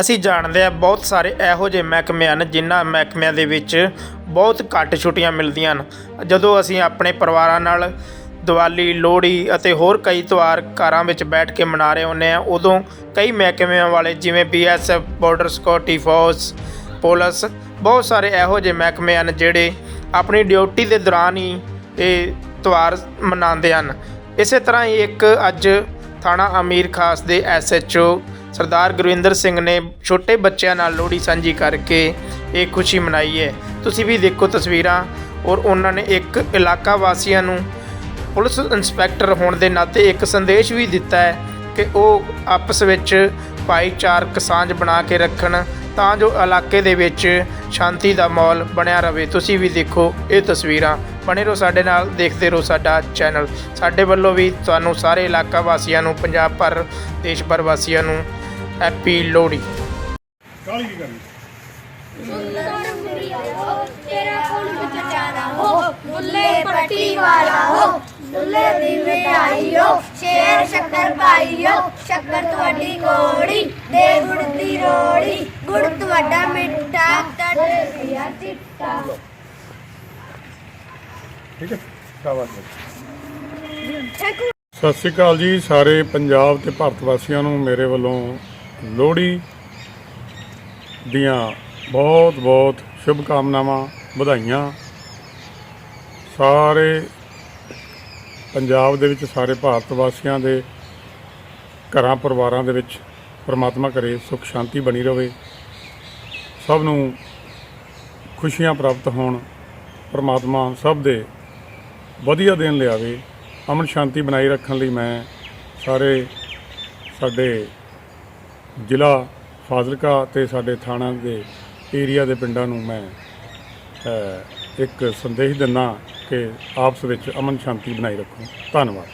ਅਸੀਂ ਜਾਣਦੇ ਹਾਂ ਬਹੁਤ ਸਾਰੇ ਇਹੋ ਜਿਹੇ ਮਹਿਕਮੇ ਹਨ ਜਿਨ੍ਹਾਂ ਮਹਿਕਮਿਆਂ ਦੇ ਵਿੱਚ ਬਹੁਤ ਘੱਟ ਛੁੱਟੀਆਂ ਮਿਲਦੀਆਂ ਹਨ। ਜਦੋਂ ਅਸੀਂ ਆਪਣੇ ਪਰਿਵਾਰਾਂ ਨਾਲ ਦੀਵਾਲੀ, ਲੋਹੜੀ ਅਤੇ ਹੋਰ ਕਈ ਤਿਉਹਾਰ ਘਰਾਂ ਵਿੱਚ ਬੈਠ ਕੇ ਮਨਾ ਰਹੇ ਹੁੰਦੇ ਆ ਉਦੋਂ ਕਈ ਮਹਿਕਮਿਆਂ ਵਾਲੇ ਜਿਵੇਂ BSF border security force police ਬਹੁਤ ਸਾਰੇ ਇਹੋ ਜਿਹੇ ਮਹਿਕਮੇ ਹਨ ਜਿਹੜੇ ਆਪਣੀ ਡਿਊਟੀ ਦੇ ਦੌਰਾਨ ਹੀ ਇਹ ਤਿਉਹਾਰ ਮਨਾਉਂਦੇ ਹਨ। ਇਸੇ ਤਰ੍ਹਾਂ ਹੀ ਇੱਕ ਅੱਜ ਥਾਣਾ ਅਮੀਰ ਖਾਸ ਦੇ ਐਸਐਚਓ ਸਰਦਾਰ ਗੁਰਵਿੰਦਰ ਸਿੰਘ ਨੇ ਛੋਟੇ ਬੱਚਿਆਂ ਨਾਲ ਲੋਹੜੀ ਸਾਂਝੀ ਕਰਕੇ ਇਹ ਖੁਸ਼ੀ ਮਨਾਈ ਹੈ। ਤੁਸੀਂ ਵੀ ਦੇਖੋ ਤਸਵੀਰਾਂ ਔਰ ਉਹਨਾਂ ਨੇ ਇੱਕ ਇਲਾਕਾ ਵਾਸੀਆਂ ਨੂੰ ਪੁਲਿਸ ਇੰਸਪੈਕਟਰ ਹੋਣ ਦੇ ਨਾਤੇ ਇੱਕ ਸੰਦੇਸ਼ ਵੀ ਦਿੱਤਾ ਹੈ ਕਿ ਉਹ ਆਪਸ ਵਿੱਚ ਭਾਈਚਾਰਕ ਸਾਂਝ ਬਣਾ ਕੇ ਰੱਖਣ ਤਾਂ ਜੋ ਇਲਾਕੇ ਦੇ ਵਿੱਚ ਸ਼ਾਂਤੀ ਦਾ ਮਾਹੌਲ ਬਣਿਆ ਰਹੇ। ਤੁਸੀਂ ਵੀ ਦੇਖੋ ਇਹ ਤਸਵੀਰਾਂ। ਬਣੇ ਰਹੋ ਸਾਡੇ ਨਾਲ, ਦੇਖਦੇ ਰਹੋ ਸਾਡਾ ਚੈਨਲ। ਸਾਡੇ ਵੱਲੋਂ ਵੀ ਤੁਹਾਨੂੰ ਸਾਰੇ ਇਲਾਕਾ ਵਾਸੀਆਂ ਨੂੰ, ਪੰਜਾਬ ਭਰ ਦੇਸ਼ ਭਰ ਵਾਸੀਆਂ ਨੂੰ ਹੈਪੀ ਲੋਹੜੀ। ਸਤਿ ਸ਼੍ਰੀ ਅਕਾਲ ਜੀ ਸਾਰੇ ਪੰਜਾਬ ਤੇ ਭਾਰਤ ਵਾਸੀਆਂ ਨੂੰ ਮੇਰੇ ਵੱਲੋਂ ਲੋਹੜੀ ਦੀਆਂ ਬਹੁਤ ਬਹੁਤ ਸ਼ੁਭ ਕਾਮਨਾਵਾਂ ਵਧਾਈਆਂ। ਸਾਰੇ ਪੰਜਾਬ ਦੇ ਵਿੱਚ, ਸਾਰੇ ਭਾਰਤ ਵਾਸੀਆਂ ਦੇ ਘਰਾਂ, ਪਰਿਵਾਰਾਂ ਦੇ ਵਿੱਚ ਪਰਮਾਤਮਾ ਕਰੇ ਸੁਖ, ਸ਼ਾਂਤੀ ਬਣੀ ਰਹੇ ਸਭ ਨੂੰ ਖੁਸ਼ੀਆਂ ਪ੍ਰਾਪਤ ਹੋਣ, ਪਰਮਾਤਮਾ ਸਭ ਦੇ ਵਧੀਆ ਦਿਨ ਲਿਆਵੇ। ਅਮਨ ਸ਼ਾਂਤੀ ਬਣਾਈ ਰੱਖਣ ਲਈ ਮੈਂ ਸਾਰੇ ਸਾਡੇ ਜ਼ਿਲ੍ਹਾ ਫਾਜ਼ਿਲਕਾ ਤੇ ਸਾਡੇ ਥਾਣਾ ਦੇ ਏਰੀਆ ਦੇ ਪਿੰਡਾਂ ਨੂੰ ਮੈਂ ਇੱਕ ਸੰਦੇਸ਼ ਦਿੰਦਾ ਕਿ ਆਪਸ ਵਿੱਚ ਅਮਨ ਸ਼ਾਂਤੀ ਬਣਾਈ ਰੱਖੋ। ਧੰਨਵਾਦ।